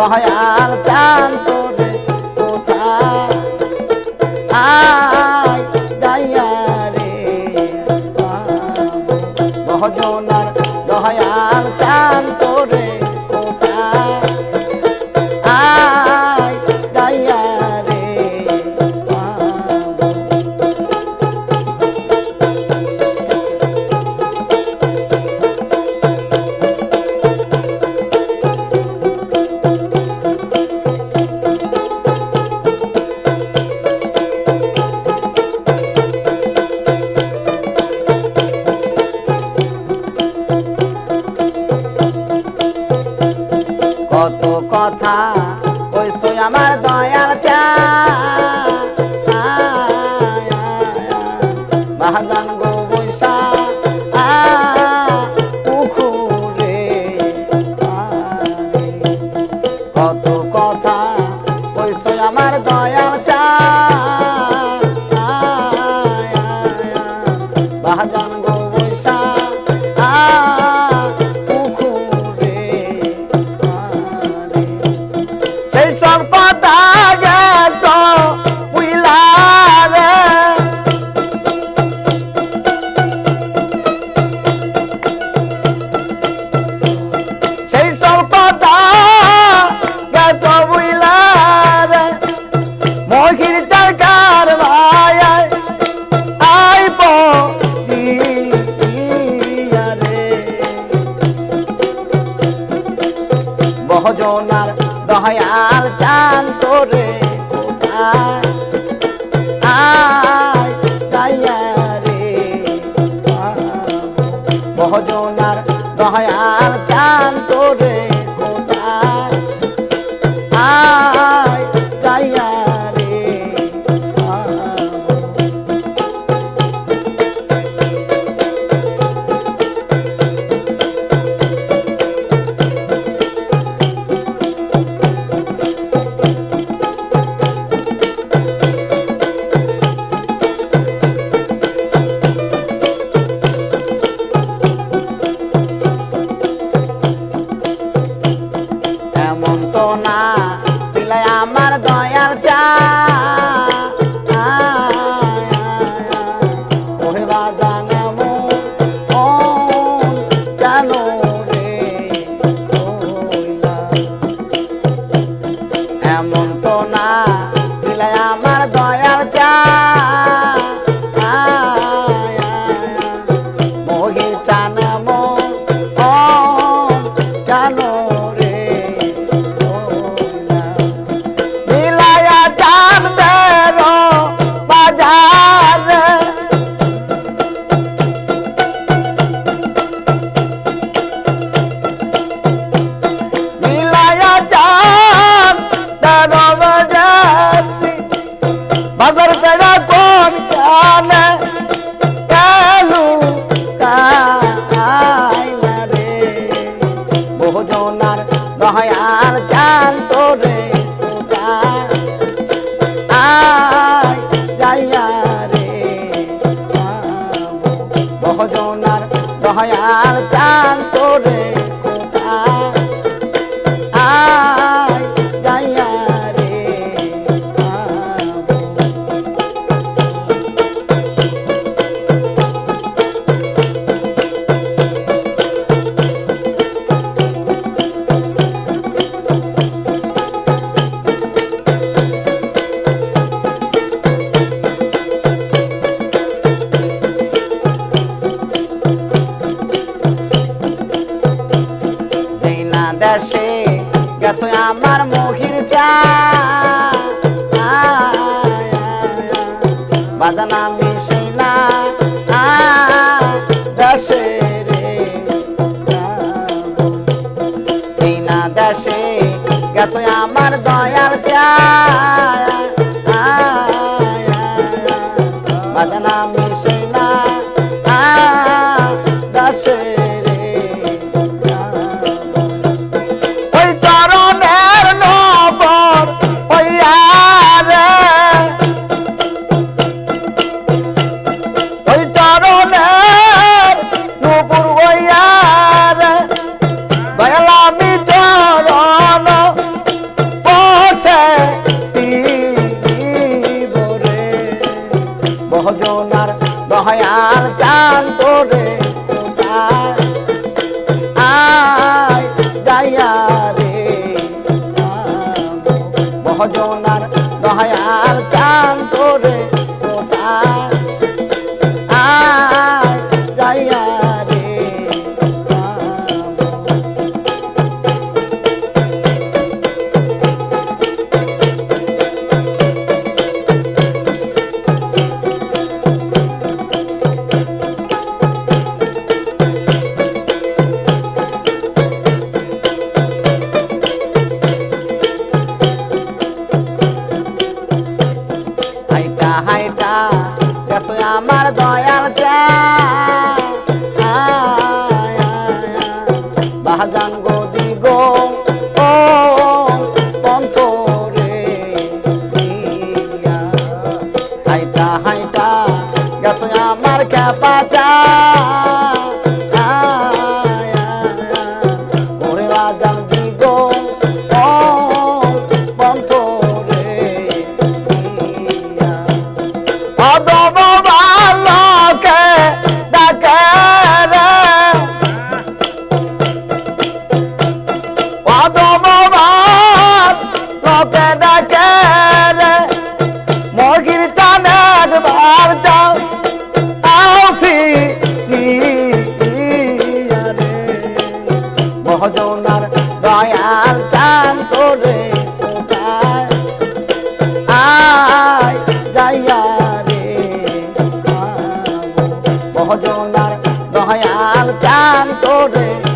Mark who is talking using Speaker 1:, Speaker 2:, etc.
Speaker 1: Dayal chant হয়েছ আমার দয়াল চা। মহাজন গো বৈশা। কত কথা কইস আমার দয়াল চা। দয়াল চান তোরে রে ভজনার দয়াল চান তোরে আসে গেছো আমার মুখির চা। বাজানা আমি সেই না দেশে ভজনার চান তোরে। হাইটা গেছো আমার দয়াল চা বাহাজান গো দিগো, ও পন্থ রে হাইটা হাইটা গেছো আমার খ্যাপা চা চান